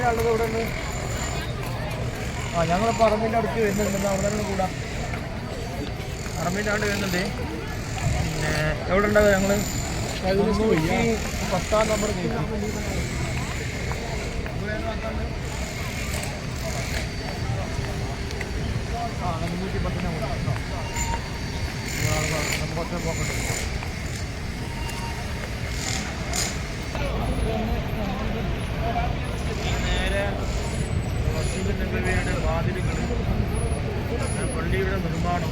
ഇവിടെ നിന്ന്. ആ ഞങ്ങൾ പറമ്പിന്റെ അടുത്ത് വരുന്നുണ്ട്. അവിടെ തന്നെ കൂടാ. പറമ്പിന്റെ അവിടെ വരുന്നുണ്ട്. പിന്നെ എവിടെ ഉണ്ടാവുക ഞങ്ങൾ പത്താം നമ്പർ ആ മുന്നൂറ്റി പത്തിന് ഒറ്റ പോക്കണ്ട് മസ്ജിദ് നബവിയുടെ വാതിലുകൾ പള്ളിയുടെ നിർമ്മാണം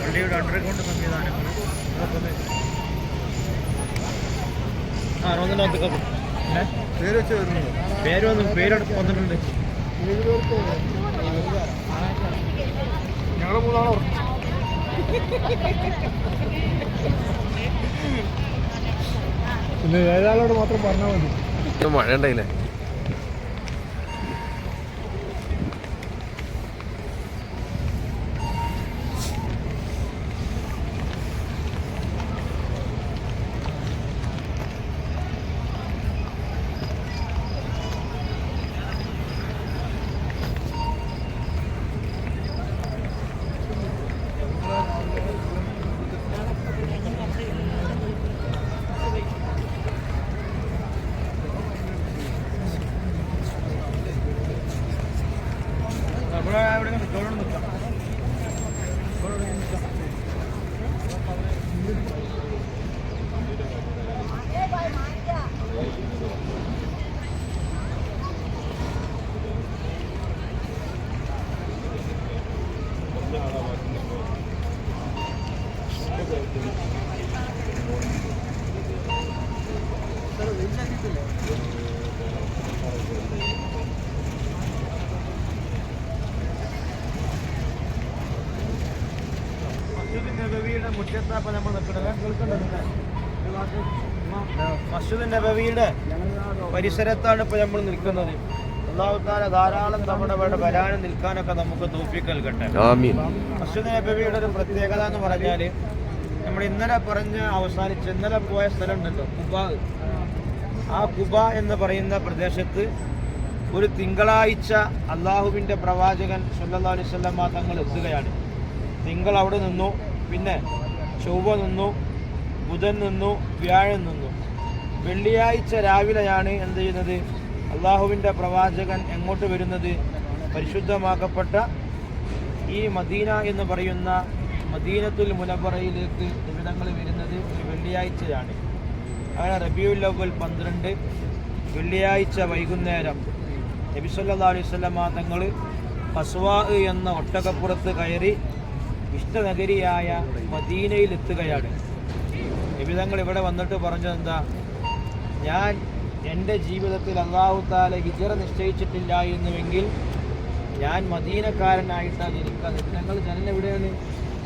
പള്ളിയുടെ അണ്ടർഗ്രൗണ്ട് സംവിധാനങ്ങൾ ഒന്ന് ആ റോന്നിനകത്തൊക്കെ പേര് വെച്ച് വരുന്നത് പേര് വന്നു പേരെടുത്ത് വന്നിട്ടുണ്ട്. ഞങ്ങൾ മൂന്നാളോ പിന്നെ ഏതാളോട് മാത്രം പറഞ്ഞാൽ മതി. മഴ ഉണ്ടായില്ലേ ഇവിടെ ഇവിടെ നിൽക്കാം ഇവിടെ നിൽക്കാം ഇവിടെ ഇവിടെ നിൽക്കാം മസ്ജിദ് ബവിയുടെ നമ്മൾ നിൽക്കുന്നത്? കേൾക്കണ്ടോ മസ്ജിദ് നബവിയുടെ പരിസരത്താണ് ഇപ്പൊ നമ്മൾ നിൽക്കുന്നത്. അള്ളാഹുത്താല ധാരാളം തവണ ഇവിടെ വരാനും നിൽക്കാനൊക്കെ നമുക്ക് തോപ്പിക്കൽ കട്ടെ ആമീൻ. മസ്ജിദ് നബവിയുടെ ഒരു പ്രത്യേകത എന്ന് പറഞ്ഞാൽ നമ്മൾ ഇന്നലെ പറഞ്ഞ് അവസാനിച്ച് ഇന്നലെ പോയ സ്ഥലം ഉണ്ടല്ലോ കുബ. ആ കുബ എന്ന് പറയുന്ന പ്രദേശത്ത് ഒരു തിങ്കളാഴ്ച അള്ളാഹുവിന്റെ പ്രവാചകൻ സല്ലല്ലാഹു അലൈഹി വസല്ലമ തങ്ങൾ എത്തുകയാണ്. തിങ്കൾ അവിടെ നിന്നു. പിന്നെ ചൊവ്വ നിന്നു ബുധൻ നിന്നു വ്യാഴം നിന്നു. വെള്ളിയാഴ്ച രാവിലെയാണ് എന്ത് ചെയ്യുന്നത്? അള്ളാഹുവിന്റെ പ്രവാചകൻ എങ്ങോട്ട് വരുന്നത്? പരിശുദ്ധമാക്കപ്പെട്ട ഈ മദീന എന്ന് പറയുന്ന മദീനത്തുൽ മുനബറയിലേക്ക് നിമിതങ്ങൾ വരുന്നത് ഒരു വെള്ളിയാഴ്ചയാണ്. അങ്ങനെ റബിയുൽ അവൽ പന്ത്രണ്ട് വെള്ളിയാഴ്ച വൈകുന്നേരം. നബി അലൈവല്ല തങ്ങൾ കസ്വാ എന്ന ഒട്ടകപ്പുറത്ത് കയറി ഇഷ്ടനഗരിയായ മദീനയിൽ എത്തുകയാണ് നിബിതങ്ങൾ ഇവിടെ വന്നിട്ട് പറഞ്ഞത് എന്താ? ഞാൻ എന്റെ ജീവിതത്തിൽ അള്ളാഹു താല ഹിജറ നിശ്ചയിച്ചിട്ടില്ല എന്നുവെങ്കിൽ ഞാൻ മദീനക്കാരനായിട്ടാണ് ജനിക്കുക നിബിതങ്ങൾ ജനനം എവിടെയാണ്?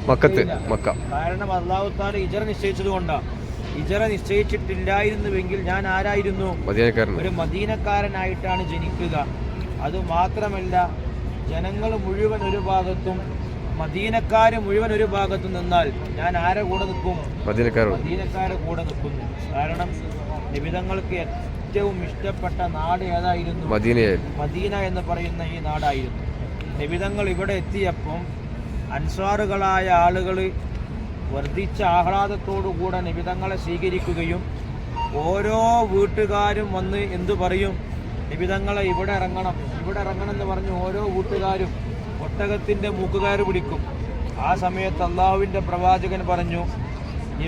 മക്കത്ത് മക്ക. കാരണം അള്ളാഹു താല ഹിജറ നിശ്ചയിച്ചത് കൊണ്ടാണ് ഹിജറ നിശ്ചയിച്ചിട്ടില്ലായിരുന്നുവെങ്കിൽ ഞാൻ ആരായിരുന്നു? ഒരു മദീനക്കാരനായിട്ടാണ് ജനിക്കുക. അത് മാത്രമല്ല ജനങ്ങൾ മുഴുവൻ ഒരു ഭാഗത്തും മദീനക്കാർ മുഴുവൻ ഒരു ഭാഗത്ത് നിന്നാൽ ഞാൻ ആരെ കൂടെ നിൽക്കും? മദീനക്കാരെ കൂടെ നിൽക്കുന്നു കാരണം നിബിതങ്ങൾക്ക് ഏറ്റവും ഇഷ്ടപ്പെട്ട നാട് ഏതായിരുന്നു? മദീന എന്ന് പറയുന്ന ഈ നാടായിരുന്നു. നിബിതങ്ങൾ ഇവിടെ എത്തിയപ്പം അൻസാറുകളായ ആളുകൾ വർദ്ധിച്ച ആഹ്ലാദത്തോടുകൂടെ നിബിതങ്ങളെ സ്വീകരിക്കുകയും ഓരോ വീട്ടുകാരും വന്ന് എന്തു പറയും? നിബിതങ്ങളെ ഇവിടെ ഇറങ്ങണം ഇവിടെ ഇറങ്ങണം എന്ന് പറഞ്ഞ് ഓരോ വീട്ടുകാരും ഒട്ടകത്തിന്റെ മൂക്കുകാർ പിടിക്കും. ആ സമയത്ത് അള്ളാഹുവിന്റെ പ്രവാചകൻ പറഞ്ഞു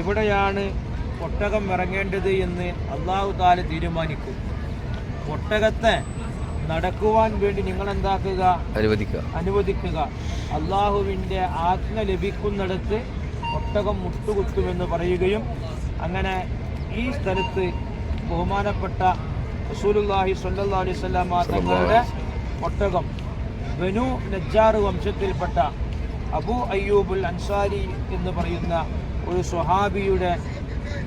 എവിടെയാണ് ഒട്ടകം ഇറങ്ങേണ്ടത് എന്ന് അള്ളാഹു താല തീരുമാനിക്കും. ഒട്ടകത്തെ നടക്കുവാൻ വേണ്ടി നിങ്ങൾ എന്താക്കുക അനുവദിക്കുക. അനുവദിക്കുക. അള്ളാഹുവിന്റെ ആജ്ഞ ലഭിക്കുന്നിടത്ത് ഒട്ടകം മുട്ടുകുത്തുമെന്ന് പറയുകയും അങ്ങനെ ഈ സ്ഥലത്ത് ബഹുമാനപ്പെട്ട റസൂലുള്ളാഹി സ്വല്ലല്ലാഹി അലൈഹി വസല്ലം തങ്ങളുടെ ഒട്ടകം ബനു നജ്ജാർ വംശത്തിൽപ്പെട്ട അബു അയ്യൂബുൽ അൻസാരി എന്ന് പറയുന്ന ഒരു സ്വഹാബിയുടെ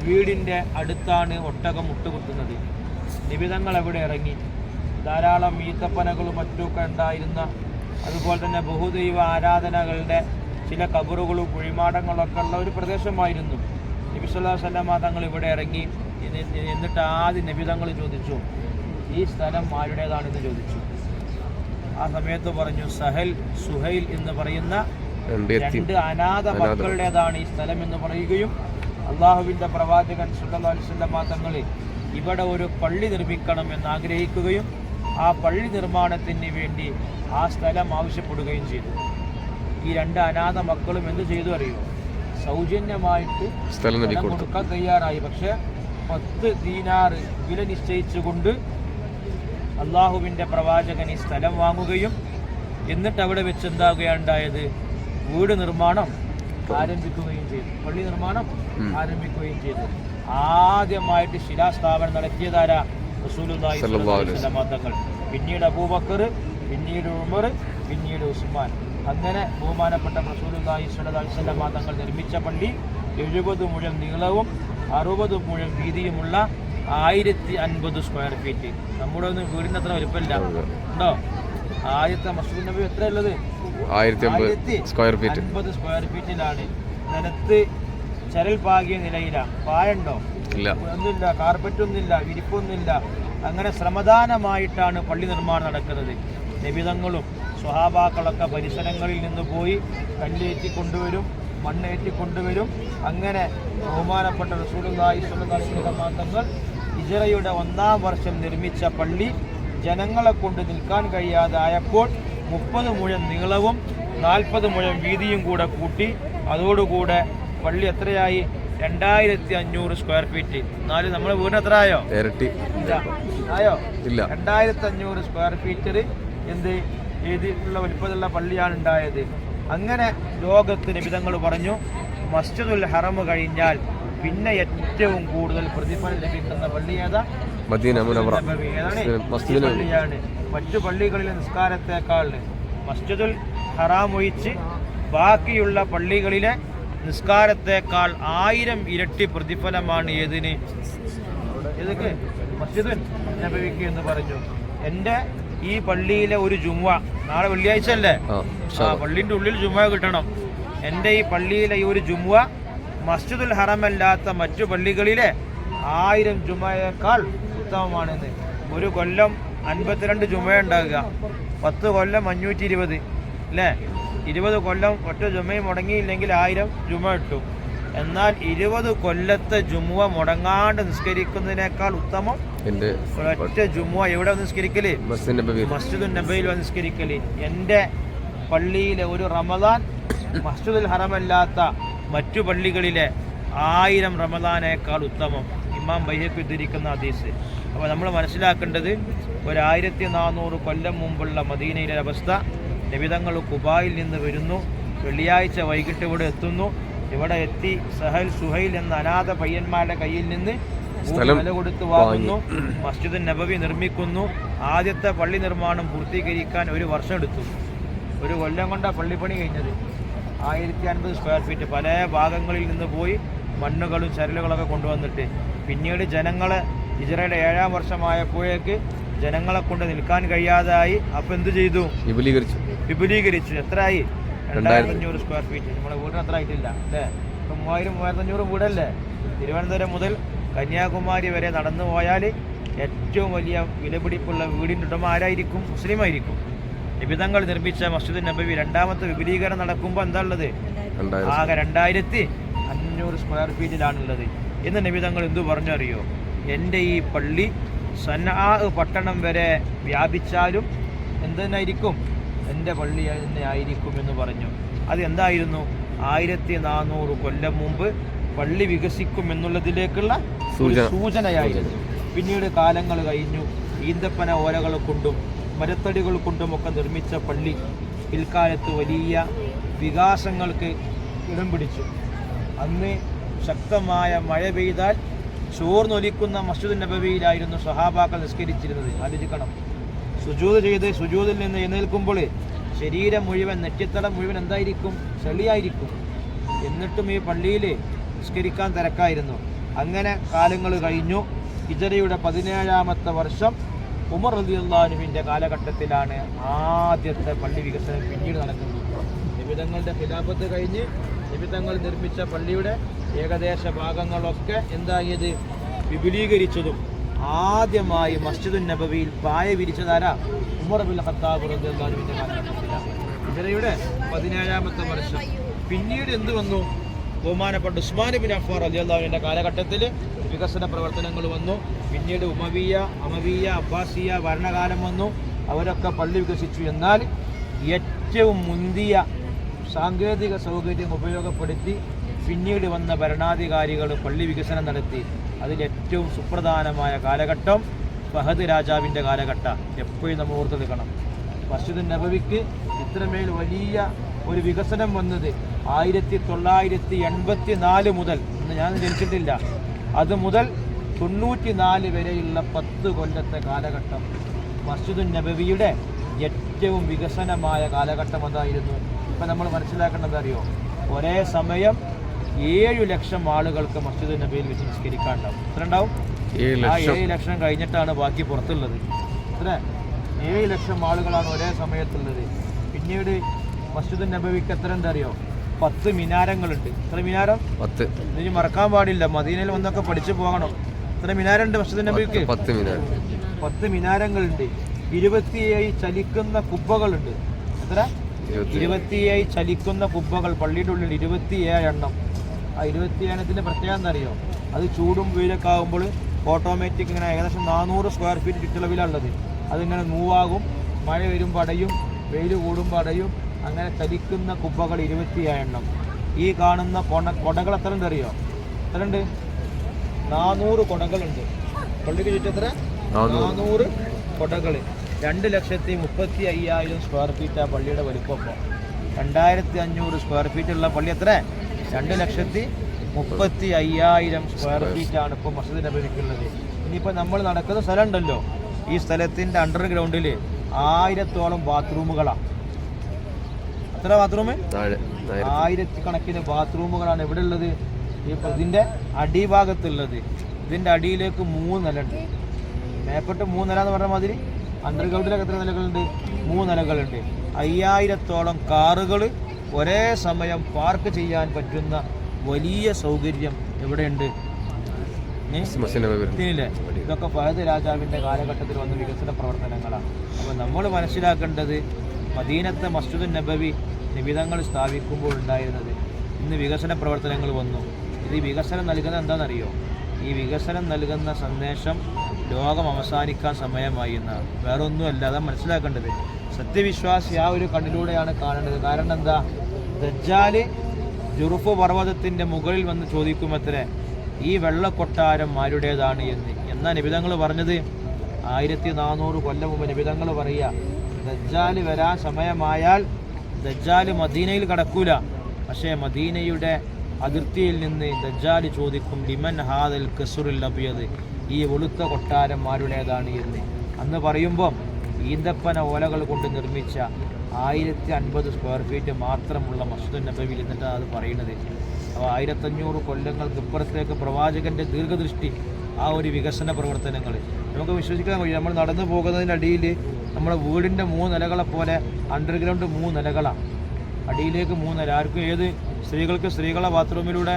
വീടിന്റെ അടുത്താണ് ഒട്ടകം മുട്ടുകുത്തുന്നത്. നിബിതങ്ങൾ അവിടെ ഇറങ്ങി. ധാരാളം ഈത്തപ്പനകളും മറ്റുമൊക്കെ ഉണ്ടായിരുന്ന അതുപോലെ തന്നെ ബഹുദൈവ ആരാധനകളുടെ ചില കബറുകളും കുഴിമാടങ്ങളൊക്കെ ഉള്ള ഒരു പ്രദേശമായിരുന്നു. നബി സല്ലല്ലാഹു അലൈഹി തങ്ങൾ ഇവിടെ ഇറങ്ങി. എന്നി- എന്നിട്ട് ആദ്യം നബിതങ്ങൾ ചോദിച്ചു ഈ സ്ഥലം ആരുടേതാണെന്ന് ചോദിച്ചു? ആ സമയത്ത് പറഞ്ഞു സഹൽ സുഹൈൽ എന്ന് പറയുന്ന രണ്ട് അനാഥ മക്കളുടേതാണ് ഈ സ്ഥലം എന്ന് പറയുകയും അള്ളാഹുവിന്റെ പ്രവാചകൻ സുല്ലാ മാതങ്ങളിൽ തങ്ങൾ ഇവിടെ ഒരു പള്ളി നിർമ്മിക്കണം എന്ന് ആഗ്രഹിക്കുകയും ആ പള്ളി നിർമ്മാണത്തിന് വേണ്ടി ആ സ്ഥലം ആവശ്യപ്പെടുകയും ചെയ്തു. ഈ രണ്ട് അനാഥ മക്കളും എന്ത് ചെയ്തു അറിയോ? സൗജന്യമായിട്ട് സ്ഥലം കൊടുക്കാൻ തയ്യാറായി. പക്ഷെ പത്ത് ദീനാറ് വില നിശ്ചയിച്ചുകൊണ്ട് അള്ളാഹുവിന്റെ പ്രവാചകൻ ഈ സ്ഥലം വാങ്ങുകയും എന്നിട്ട് അവിടെ വെച്ച് എന്താകുകയുണ്ടായത്? വീട് നിർമ്മാണം ആരംഭിക്കുകയും ചെയ്തു. പള്ളി നിർമ്മാണം ആരംഭിക്കുകയും ചെയ്തു. ആദ്യമായിട്ട് ശിലാസ്ഥാപനം നടത്തിയതാരാ? വസല്ലം പിന്നീട് അബൂബക്കർ പിന്നീട് ഉമർ പിന്നീട് ഉസ്മാൻ. അങ്ങനെ ബഹുമാനപ്പെട്ട വസല്ലം തങ്ങൾ നിർമ്മിച്ച പള്ളി എഴുപത് മുഴം നീളവും അറുപത് മുഴം വീതിയുമുള്ള ആയിരത്തി അൻപത് സ്ക്വയർ ഫീറ്റ് നമ്മുടെ ഒന്നും വീടിന് അത്ര വലുപ്പമില്ല. ഉണ്ടോ? ആദ്യത്തെ മസ്ജിദ് നബി എത്ര ഉള്ളത് ആയിരത്തി സ്ക്വയർ ഫീറ്റ് അൻപത് സ്ക്വയർ ഫീറ്റിലാണ് നിലത്ത് ചരൽ പാകിയ നിലയിലാണ് പായുണ്ടോ ഇല്ല. ഒന്നുമില്ല. കാർപ്പറ്റ് ഒന്നുമില്ല. വിരിപ്പൊന്നുമില്ല അങ്ങനെ ശ്രമദാനമായിട്ടാണ് പള്ളി നിർമ്മാണം നടക്കുന്നത്. നിബിതങ്ങളും സ്വഹാബാക്കളൊക്കെ പരിസരങ്ങളിൽ നിന്ന് പോയി കല്ലേറ്റി കൊണ്ടുവരും മണ്ണേറ്റി കൊണ്ടുവരും. അങ്ങനെ ബഹുമാനപ്പെട്ട റസൂലുള്ളാഹി സ്വല്ലല്ലാഹി അലൈഹി വസല്ലം ഇജറയുടെ ഒന്നാം വർഷം നിർമ്മിച്ച പള്ളി ജനങ്ങളെ കൊണ്ട് നിൽക്കാൻ കഴിയാതായപ്പോൾ മുപ്പത് മുഴം നീളവും നാൽപ്പത് മുഴം വീതിയും കൂടെ കൂട്ടി അതോടുകൂടെ പള്ളി എത്രയായി? രണ്ടായിരത്തി അഞ്ഞൂറ് സ്ക്വയർ ഫീറ്റ് എന്നാലും നമ്മുടെ വീടിന് എത്ര ആയോ ഇരട്ടി ആയോ? ഇല്ല. രണ്ടായിരത്തി അഞ്ഞൂറ് സ്ക്വയർ ഫീറ്റർ എന്ത് രീതിയിലുള്ള വലിപ്പത്തിലുള്ള പള്ളിയാണ് ഉണ്ടായത്. അങ്ങനെ ലോകത്തിന് വിധങ്ങൾ പറഞ്ഞു മസ്ജിദുൽ ഹറം കഴിഞ്ഞാൽ പിന്നെ ഏറ്റവും കൂടുതൽ പ്രതിഫലം ലഭിക്കുന്ന പള്ളി ഏതാ? Medina Munawwara? പള്ളിയാണ്. മറ്റു പള്ളികളിലെ നിസ്കാരത്തെക്കാൾ മസ്ജിദുൽ ഹറാം ഒഴിച്ച് ബാക്കിയുള്ള പള്ളികളിലെ നിസ്കാരത്തെക്കാൾ ആയിരം ഇരട്ടി പ്രതിഫലമാണ് ഏതിന്? ഇതൊക്കെ മസ്ജിദുൽ നബവിക്ക് എന്ന് പറഞ്ഞു. എന്റെ ഈ പള്ളിയിലെ ഒരു ജുമ്മ നാളെ വെള്ളിയാഴ്ച അല്ലേ? ആ പള്ളിന്റെ ഉള്ളിൽ ജുമ്മ കിട്ടണം. എന്റെ ഈ പള്ളിയിലെ ഈ ഒരു ജുമ്മ മസ്ജിദുൽ ഹറമല്ലാത്ത മറ്റു പള്ളികളിലെ ആയിരം ജുമയേക്കാൾ ഉത്തമമാണെന്ന്. ഒരു കൊല്ലം അൻപത്തിരണ്ട് ജുമ ഉണ്ടാകുക. പത്ത് കൊല്ലം അഞ്ഞൂറ്റി ഇരുപത് അല്ലേ ഇരുപത് കൊല്ലം ഒറ്റ ജുമയും മുടങ്ങിയില്ലെങ്കിൽ ആയിരം ജുമ ഇട്ടു എന്നാൽ ഇരുപത് കൊല്ലത്തെ ജുമുവ മുടങ്ങാണ്ട് നിസ്കരിക്കുന്നതിനേക്കാൾ ഉത്തമം എന്റെ ഒറ്റ ജുമുവ എവിടെ നിസ്കരിക്കൽ? മസ്ജിദ് മസ്ജിദുൽ നബയിൽ നിസ്കരിക്കൽ. എന്റെ പള്ളിയിലെ ഒരു റമദാൻ മസ്ജിദുൽ ഹറമല്ലാത്ത മറ്റു പള്ളികളിലെ ആയിരം റമദാനേക്കാൾ ഉത്തമം ഇമാം ബൈഹക്ക് ഉദ്ധരിക്കുന്ന ഹദീസ്. അപ്പോൾ നമ്മൾ മനസ്സിലാക്കേണ്ടത് ഒരായിരത്തി നാനൂറ് കൊല്ലം മുമ്പുള്ള മദീനയിലെ അവസ്ഥ നിബിതങ്ങൾ കുബായിൽ നിന്ന് വരുന്നു വെള്ളിയാഴ്ച വൈകിട്ട് ഇവിടെ എത്തുന്നു ഇവിടെ എത്തി സഹൽ സുഹൈൽ എന്ന അനാഥ പയ്യന്മാരുടെ കയ്യിൽ നിന്ന് സ്ഥലം വില കൊടുത്ത് വാങ്ങുന്നു മസ്ജിദ് നബവി നിർമ്മിക്കുന്നു ആദ്യത്തെ പള്ളി നിർമ്മാണം പൂർത്തീകരിക്കാൻ ഒരു വർഷം എടുത്തു. ഒരു കൊല്ലം കൊണ്ടാണ് പള്ളിപ്പണി കഴിഞ്ഞത്. ആയിരത്തി അൻപത് സ്ക്വയർ ഫീറ്റ് പല ഭാഗങ്ങളിൽ നിന്ന് പോയി മണ്ണുകളും ചരലുകളൊക്കെ കൊണ്ടുവന്നിട്ട്. പിന്നീട് ജനങ്ങളെ ഇജറയുടെ ഏഴാം വർഷമായപ്പോഴേക്ക് ജനങ്ങളെ കൊണ്ട് നിൽക്കാൻ കഴിയാതായി. അപ്പം എന്ത് ചെയ്തു? വിപുലീകരിച്ചു. വിപുലീകരിച്ചു. എത്രയായി? രണ്ടായിരത്തി അഞ്ഞൂറ് സ്ക്വയർ ഫീറ്റ് നമ്മുടെ വീടിന് അത്ര ആയിട്ടില്ല അല്ലേ? ഇപ്പം മൂവായിരം മൂവായിരത്തി അഞ്ഞൂറ് വീടല്ലേ? തിരുവനന്തപുരം മുതൽ കന്യാകുമാരി വരെ നടന്നു പോയാൽ ഏറ്റവും വലിയ വിലപിടിപ്പുള്ള വീടിന്റെ ഉടമ ആരായിരിക്കും? മുസ്ലിം ആയിരിക്കും നിബിതങ്ങൾ നിർമ്മിച്ച മസ്ജിദ് നബവി രണ്ടാമത്തെ വിപുലീകരണം നടക്കുമ്പോൾ എന്താ ഉള്ളത്? ആകെ രണ്ടായിരത്തി അഞ്ഞൂറ് സ്ക്വയർ ഫീറ്റിലാണുള്ളത് എന്ന് നിബിതങ്ങൾ എന്തു പറഞ്ഞു അറിയോ? എന്റെ ഈ പള്ളി സന്നാ പട്ടണം വരെ വ്യാപിച്ചാലും എന്തെന്നായിരിക്കും? എന്റെ പള്ളി തന്നെ ആയിരിക്കും എന്ന് പറഞ്ഞു. അത് എന്തായിരുന്നു? ആയിരത്തി നാനൂറ് കൊല്ലം മുമ്പ് പള്ളി വികസിക്കും എന്നുള്ളതിലേക്കുള്ള സൂചനയായിരുന്നു. പിന്നീട് കാലങ്ങൾ കഴിഞ്ഞു. ഈന്തപ്പന ഓലകൾ കൊണ്ടും മരത്തടികൾ കൊണ്ടുമൊക്കെ നിർമ്മിച്ച പള്ളി പിൽക്കാലത്ത് വലിയ വികാസങ്ങൾക്ക് ഇടം പിടിച്ചു. അന്ന് ശക്തമായ മഴ പെയ്താൽ ചോർന്നൊലിക്കുന്ന മസ്ജിദ് നബവിയിലായിരുന്നു സഹാബാക്കൾ നിസ്കരിച്ചിരുന്നത്. ആലോചിക്കണം. സുജൂത് ചെയ്ത് സുജൂതിൽ നിന്ന് എഴുന്നേൽക്കുമ്പോൾ ശരീരം മുഴുവൻ നെറ്റിത്തടം മുഴുവൻ എന്തായിരിക്കും? ചെളിയായിരിക്കും. എന്നിട്ടും ഈ പള്ളിയിൽ നിസ്കരിക്കാൻ തിരക്കായിരുന്നു. അങ്ങനെ കാലങ്ങൾ കഴിഞ്ഞു. ഹിജറയുടെ പതിനേഴാമത്തെ വർഷം ഉമർ റലിയുള്ളാനുവിന്റെ കാലഘട്ടത്തിലാണ് ആദ്യത്തെ പള്ളി വികസനം പിന്നീട് നടക്കുന്നത്. നിബിതങ്ങളുടെ ഖിലാഫത്ത് കഴിഞ്ഞ് നിബിതങ്ങൾ നിർമ്മിച്ച പള്ളിയുടെ ഏകദേശ ഭാഗങ്ങളൊക്കെ എന്തായത്? വിപുലീകരിച്ചതും ആദ്യമായി മസ്ജിദുൻ നബവിയിൽ പായ വിരിച്ചതാര? ഉമർ ബിൻ ഖത്താബ് റളിയല്ലാഹുവിന്റെ കാലഘട്ടത്തിലാണ്. ഇവരയുടെ പതിനേഴാമത്തെ വർഷം. പിന്നീട് എന്ത് വന്നു? ബഹുമാനപ്പെട്ട ഉസ്മാൻ ബിൻ അഫ്ഫാർ റളിയല്ലാഹുവിന്റെ കാലഘട്ടത്തിൽ വികസന പ്രവർത്തനങ്ങൾ വന്നു. പിന്നീട് ഉമവിയ അമവിയ അബ്ബാസിയ ഭരണകാലം വന്നു. അവരൊക്കെ പള്ളി വികസിച്ചു. എന്നാൽ ഏറ്റവും മുന്തിയ സാങ്കേതിക സൗകര്യം ഉപയോഗപ്പെടുത്തി പിന്നീട് വന്ന ഭരണാധികാരികൾ പള്ളി വികസനം നടത്തി. അതിൽ ഏറ്റവും സുപ്രധാനമായ കാലഘട്ടം ഫഹദ് രാജാവിന്റെ കാലഘട്ടം. എപ്പോഴും നമ്മൾ ഓർത്തെടുക്കണം മസ്ജിദ് നബവിക്ക് ഇത്രമേൽ വലിയ ഒരു വികസനം വന്നത് ആയിരത്തി തൊള്ളായിരത്തി എൺപത്തി നാല് മുതൽ ഞാൻ ജനിച്ചിട്ടില്ല. അത് മുതൽ തൊണ്ണൂറ്റി നാല് വരെയുള്ള പത്ത് കൊല്ലത്തെ കാലഘട്ടം. മസ്ജിദുൻ നബവിയുടെ ഏറ്റവും വികസനമായ കാലഘട്ടം അതായിരുന്നു. ഇപ്പം നമ്മൾ മനസ്സിലാക്കേണ്ടത് അറിയോ? ഒരേ സമയം ഏഴു ലക്ഷം ആളുകൾക്ക് മസ്ജിദ് നബിയിൽ വെച്ച് നിസ്കരിക്കാനുണ്ടാവും. എത്ര ഉണ്ടാവും? ആ ഏഴ് ലക്ഷം കഴിഞ്ഞിട്ടാണ് ബാക്കി പുറത്തുള്ളത്. എത്ര ഏഴ് ലക്ഷം ആളുകളാണ് ഒരേ സമയത്തുള്ളത്. പിന്നീട് മസ്ജിദുൻ നബവിക്ക് എത്ര എന്താ അറിയോ പത്ത് മിനാരങ്ങളുണ്ട്. എത്ര മിനാരം? പത്ത്. ഇനി മറക്കാൻ പാടില്ല. മദീനയിൽ വന്നൊക്കെ പഠിച്ചു പോകണം. എത്ര മിനാരമുണ്ട് പക്ഷെ നബിക്ക് പത്ത് മിനാരം. പത്ത് മിനാരങ്ങളുണ്ട്. ഇരുപത്തിയേഴ് ചലിക്കുന്ന കുപ്പകളുണ്ട് എത്ര? ഇരുപത്തി ഇരുപത്തിയേഴ് ചലിക്കുന്ന കുപ്പകൾ പള്ളിയുടെ ഉള്ളിൽ ഇരുപത്തിയേഴ് എണ്ണം. ആ ഇരുപത്തിയേഴത്തിന്റെ പ്രത്യേകത എന്നറിയോ അറിയോ അത് ചൂടും വെയിലൊക്കെ ആകുമ്പോൾ ഓട്ടോമാറ്റിക് ഇങ്ങനെ ഏകദേശം നാനൂറ് സ്ക്വയർ ഫീറ്റ് ചുറ്റളവിലുള്ളത് അതിങ്ങനെ മൂവാകും. മഴ വരുമ്പോൾ അടയും. വെയിൽ കൂടുമ്പോൾ അടയും. അങ്ങനെ ചലിക്കുന്ന കുപ്പകൾ ഇരുപത്തി എണ്ണം. ഈ കാണുന്ന കൊണ കൊടകൾ എത്ര ഉണ്ട് അറിയോ? എത്ര ഉണ്ട്? നാനൂറ് കൊടകളുണ്ട്. പള്ളിക്ക് ചുറ്റും എത്ര? നാനൂറ്. കൊടകൾ. രണ്ട് ലക്ഷത്തി മുപ്പത്തി അയ്യായിരം സ്ക്വയർ ഫീറ്റ് ആ പള്ളിയുടെ വലിപ്പം ഇപ്പോൾ രണ്ടായിരത്തി അഞ്ഞൂറ് സ്ക്വയർ ഫീറ്റ് ഉള്ള പള്ളി എത്ര? രണ്ട് ലക്ഷത്തി മുപ്പത്തി അയ്യായിരം സ്ക്വയർ ഫീറ്റ് ആണ് ഇപ്പോൾ മസ്ജിദ് നബിക്കുള്ളത് ഇനിയിപ്പോൾ നമ്മൾ നടക്കുന്ന സ്ഥലം ഉണ്ടല്ലോ. ഈ സ്ഥലത്തിന്റെ അണ്ടർഗ്രൗണ്ടിൽ ആയിരത്തോളം ബാത്റൂമുകളാണ് എത്ര ബാത്റൂം ആയിരക്കണക്കിന് ബാത്റൂമുകളാണ് ഇവിടെ ഉള്ളത്. ഈ ഇതിന്റെ അടിഭാഗത്തുള്ളത്. ഇതിന്റെ അടിയിലേക്ക് മൂന്ന് നിലയുണ്ട്. മേപ്പെട്ട് മൂന്ന് നില എന്ന് പറഞ്ഞ മാതിരി അണ്ടർഗ്രൗണ്ടിലൊക്കെ എത്ര നിലകളുണ്ട്? മൂന്ന് നിലകളുണ്ട് അയ്യായിരത്തോളം കാറുകൾ ഒരേ സമയം പാർക്ക് ചെയ്യാൻ പറ്റുന്ന വലിയ സൗകര്യം ഇവിടെയുണ്ട്. ഇതൊക്കെ ഫഹദ് രാജാവിന്റെ കാലഘട്ടത്തിൽ വന്ന വികസന പ്രവർത്തനങ്ങളാണ്. അപ്പോൾ നമ്മൾ മനസ്സിലാക്കേണ്ടത് മദീനത്തെ മസ്ജിദ് നബവി നിബിധങ്ങൾ സ്ഥാപിക്കുമ്പോൾ ഉണ്ടായിരുന്നത്. ഇന്ന് വികസന പ്രവർത്തനങ്ങൾ വന്നു. ഇത് വികസനം നൽകുന്നത് എന്താണെന്നറിയോ? ഈ വികസനം നൽകുന്ന സന്ദേശം ലോകം അവസാനിക്കാൻ സമയമായി എന്നാണ്. വേറെ ഒന്നുമല്ല മനസ്സിലാക്കേണ്ടത്. സത്യവിശ്വാസി ആ ഒരു കണ്ണിലൂടെയാണ് കാണേണ്ടത്. കാരണം എന്താ? ദജ്ജാൽ ജുറുഫ് പർവതത്തിന്റെ മുകളിൽ വന്ന് ചോദിക്കുമത്രേ ഈ വെള്ളക്കൊട്ടാരം ആരുടേതാണ് എന്ന്? എന്നാ നിബിധങ്ങൾ പറഞ്ഞത്. ആയിരത്തി നാനൂറ് കൊല്ലം മുമ്പ് നിബിധങ്ങൾ പറയുക ദജ്ജാൽ വരാൻ സമയമായാൽ ദജ്ജാൽ മദീനയിൽ കടക്കൂല. പക്ഷേ മദീനയുടെ അതിർത്തിയിൽ നിന്ന് ദജ്ജാൽ ചോദിക്കും ലിമൻ ഹാദൽ കസുറിൽ ലഭിയത് ഈ വെളുത്ത കൊട്ടാരം ആരുടേതാണ് എന്ന്. അന്ന് പറയുമ്പം ഈന്തപ്പന ഓലകൾ കൊണ്ട് നിർമ്മിച്ച ആയിരത്തി അൻപത് സ്ക്വയർ ഫീറ്റ് മാത്രമുള്ള മസ്ജിദ് നബവിയിൽ എന്നിട്ടാണ് അത് പറയുന്നത്. അപ്പോൾ ആയിരത്തഞ്ഞൂറ് കൊല്ലങ്ങൾക്ക് ഇപ്പുറത്തേക്ക് പ്രവാചകന്റെ ദീർഘദൃഷ്ടി ആ ഒരു വികസന പ്രവർത്തനങ്ങൾ നമുക്ക് വിശ്വസിക്കാൻ കഴിയും. നമ്മൾ നടന്നു പോകുന്നതിനടിയിൽ നമ്മുടെ വീടിന്റെ മൂന്ന് നിലകളെ പോലെ അണ്ടർഗ്രൗണ്ട് മൂന്ന് നിലകളാണ് അടിയിലേക്ക് മൂന്ന് നില ആർക്കും ഏത് സ്ത്രീകൾക്ക് സ്ത്രീകളെ ബാത്റൂമിലൂടെ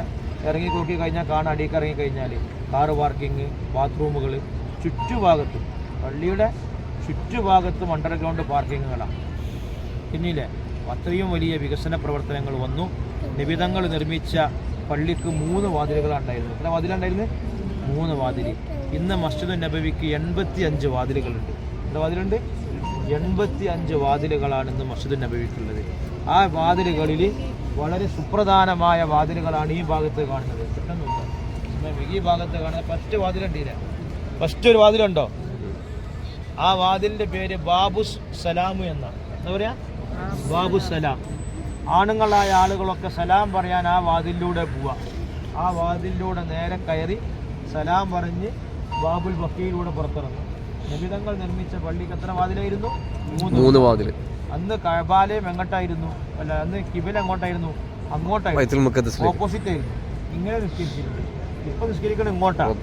ഇറങ്ങി നോക്കി കഴിഞ്ഞാൽ കാണാൻ അടിയിലേക്ക് ഇറങ്ങി കഴിഞ്ഞാൽ. കാറ് പാർക്കിങ് ബാത്റൂമുകൾ ചുറ്റുഭാഗത്തും പള്ളിയുടെ ചുറ്റുഭാഗത്തും അണ്ടർഗ്രൗണ്ട് പാർക്കിങ്ങുകളാണ് പിന്നീട് അത്രയും വലിയ വികസന പ്രവർത്തനങ്ങൾ വന്നു. നിബിധങ്ങൾ നിർമ്മിച്ച പള്ളിക്ക് മൂന്ന് വാതിലുകളാണ് ഉണ്ടായിരുന്നത്. എത്ര വാതിലുണ്ടായിരുന്നു മൂന്ന് വാതിൽ ഇന്ന് മസ്ജിദ് നബവിക്ക് എൺപത്തി അഞ്ച് വാതിലുകളുണ്ട്. എന്താ വാതിലുണ്ട്? എൺപത്തി അഞ്ച് വാതിലുകളാണ് ഇന്ന് മസ്ജിദ് നബവിക്കുള്ളത്. ആ വാതിലുകളിൽ വളരെ സുപ്രധാനമായ വാതിലുകളാണ് ഈ ഭാഗത്ത് കാണുന്നത്. ഈ ഭാഗത്ത് കാണുന്നത് ഫസ്റ്റ് വാതിലുണ്ട് ഫസ്റ്റ് ഒരു വാതിലുണ്ടോ? ആ വാതിലിന്റെ പേര് ബാബു സലാമു എന്നാണ്. എന്താ പറയാ? ബാബു സലാം. ആണുങ്ങളായ ആളുകളൊക്കെ സലാം പറയാൻ ആ വാതിലിലൂടെ പോവാ. ആ വാതിലിലൂടെ നേരെ കയറി സലാം പറഞ്ഞ് ബാബുൽ ബക്കയിലൂടെ പുറത്തിറങ്ങും. നിബിതങ്ങൾ നിർമ്മിച്ച പള്ളിക്ക് എത്ര വാതിലായിരുന്നു? മൂന്ന്. വാതിൽ അന്ന് കഴബാലയം എങ്ങോട്ടായിരുന്നു? അല്ല അന്ന് കിബിൽ എങ്ങോട്ടായിരുന്നു? അങ്ങോട്ടായിരുന്നു. ഓപ്പോസിറ്റ് ആയിരുന്നു. ഇങ്ങനെ നിസ്കരിച്ചിരുന്നു. ഇപ്പൊ നിസ്കരിക്കണം ഇങ്ങോട്ടാണ്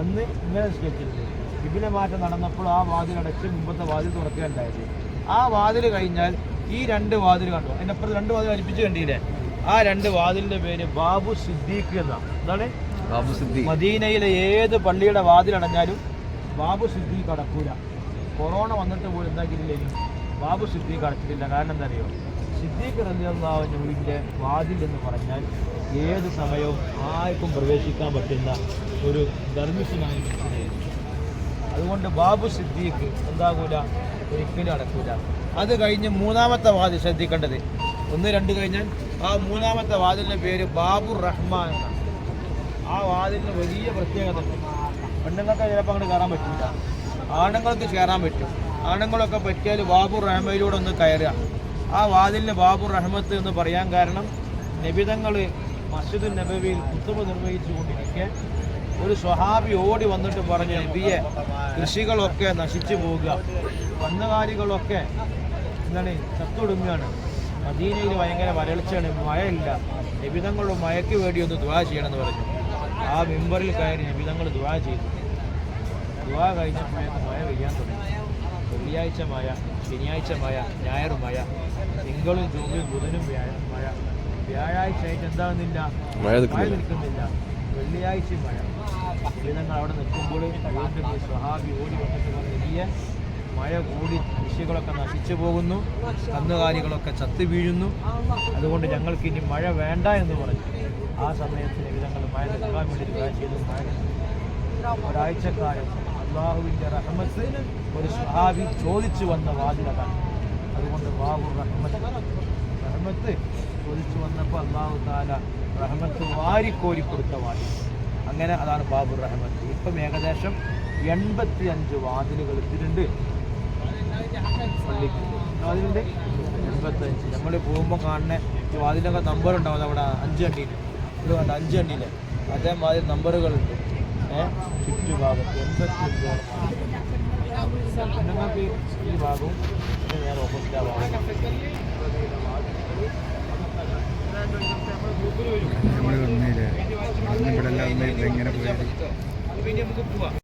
അന്ന് ഇങ്ങനെ നിസ്കരിച്ചിരുന്നു. കിബിലെ മാറ്റം നടന്നപ്പോൾ ആ വാതിൽ അടച്ച് മുമ്പത്തെ വാതിൽ തുറക്കുകയുണ്ടായത് ആ വാതിൽ കഴിഞ്ഞാൽ ഈ രണ്ട് വാതിൽ കണ്ടു? അതിന്റെ അപ്പുറത്ത് രണ്ട് വാതിൽ അരിപ്പിച്ച് കണ്ടില്ലേ? ആ രണ്ട് വാതിലിന്റെ പേര് ബാബു സിദ്ദീഖ് എന്നാണ് എന്താണ് മദീനയിലെ ഏത് പള്ളിയുടെ വാതിലടഞ്ഞാലും ബാബു സിദ്ധി കടക്കൂല കൊറോണ വന്നിട്ട് പോലും എന്താക്കിയില്ലെങ്കിലും ബാബു സിദ്ദീഖ് കടച്ചിട്ടില്ല കാരണം എന്താ അറിയോ സിദ്ദീഖ് വീടിന്റെ വാതിൽ എന്ന് പറഞ്ഞാൽ ഏത് സമയവും ആർക്കും പ്രവേശിക്കാൻ പറ്റുന്ന ഒരു വ്യക്തിയായിരുന്നു. അതുകൊണ്ട് ബാബു സിദ്ദീഖ് എന്താകൂല? ഒരിക്കലും അടക്കൂല. അത് കഴിഞ്ഞ് മൂന്നാമത്തെ വാതിൽ ശ്രദ്ധിക്കേണ്ടത്. ഒന്ന് രണ്ട് കഴിഞ്ഞാൽ ആ മൂന്നാമത്തെ വാതിലിന്റെ പേര് ബാബു റഹ്മാൻ എന്നാണ്. ആ വാതിലിന് വലിയ പ്രത്യേകത പെണ്ണുങ്ങൾക്ക് ചിലപ്പോൾ അങ്ങോട്ട് കയറാൻ പറ്റില്ല ആണുങ്ങൾക്ക് കയറാൻ പറ്റും. ആണുങ്ങളൊക്കെ പറ്റിയാൽ ബാബു റഹ്മയിലൂടെ ഒന്ന് കയറുക. ആ വാതിലിന് ബാബു റഹ്മത്ത് എന്ന് പറയാൻ കാരണം നബിതങ്ങൾ മസ്ജിദ് നബവിയിൽ കുത്തുബ് നിർവഹിച്ചു ഒരു സ്വഹാബി ഓടി വന്നിട്ട് പറഞ്ഞു നബിയെ കൃഷികളൊക്കെ നശിച്ചു പോവുക. കന്നുകാലികളൊക്കെ എന്താണ് ചത്തൊടുങ്ങുകയാണ് മദീനയിൽ ഭയങ്കര വരൾച്ചയാണ് മഴയില്ല. നിബിതങ്ങളും മഴയ്ക്ക് വേണ്ടി ഒന്ന് ദുവാ ചെയ്യണമെന്ന് പറഞ്ഞു. ആ മെമ്പറിൽ കയറി നബിതങ്ങൾ ദുവാ ചെയ്തു. ദുവാ കഴിഞ്ഞപ്പോഴേക്ക് മഴ പെയ്യാൻ തുടങ്ങി. വെള്ളിയാഴ്ച മഴ ശനിയാഴ്ച മഴ ഞായർ മഴ തിങ്കളും ചൊവ്വയും ബുധനും മഴ. വ്യാഴാഴ്ച ആയിട്ട് എന്താകുന്നില്ല? മഴ നിൽക്കുന്നില്ല. വെള്ളിയാഴ്ച മഴ. നബിതങ്ങൾ അവിടെ നിൽക്കുമ്പോൾ വീണ്ടും ഈ സ്വഹാബി ഓടി വന്നിട്ട് വലിയ മഴ കൂടി കൃഷികളൊക്കെ നശിച്ചു പോകുന്നു. കന്നുകാലികളൊക്കെ ചത്തു വീഴുന്നു. അതുകൊണ്ട് ഞങ്ങൾക്ക് ഇനി മഴ വേണ്ട എന്ന് പറഞ്ഞു. ആ സമയത്ത് നിൽക്കാൻ വേണ്ടി ഒരാഴ്ചക്കാലം അള്ളാഹുവിന്റെ റഹ്മത്ത് ഒരു സ്വഹാബി ചോദിച്ചു വന്ന വാതിലതാണ് അതുകൊണ്ട് ബാബു റഹ്മത്ത് റഹ്മത്ത് ചോദിച്ചു വന്നപ്പോൾ അള്ളാഹു താല റഹ്മത്ത് വാരിക്കോരി കൊടുത്ത വാതിൽ. അങ്ങനെ അതാണ് ബാബു റഹ്മത്ത്. ഇപ്പം ഏകദേശം എൺപത്തി അഞ്ച് വാതിലുകൾ ഇട്ടിട്ടുണ്ട് വാതിലുണ്ട്? എൺപത്തഞ്ച് നമ്മൾ പോകുമ്പോൾ കാണുന്ന വാതിലൊക്കെ നമ്പർ ഉണ്ടാവും അവിടെ അഞ്ച് കണ്ടിയിൽ ഇത് അഞ്ച് കണ്ടിയില്ലേ അതേമാതിരി നമ്പറുകളുണ്ട്. ഏഹ് ചുറ്റുഭാഗം എൺപത്തി ഭാഗം നിങ്ങൾക്ക് ഈ ഭാഗവും പിന്നെ നേരെ ഓപ്പോസിറ്റ് ആ ഭാഗം നമ്മൾ വന്നില്ലേ പിന്നെ നമുക്ക് പോവാം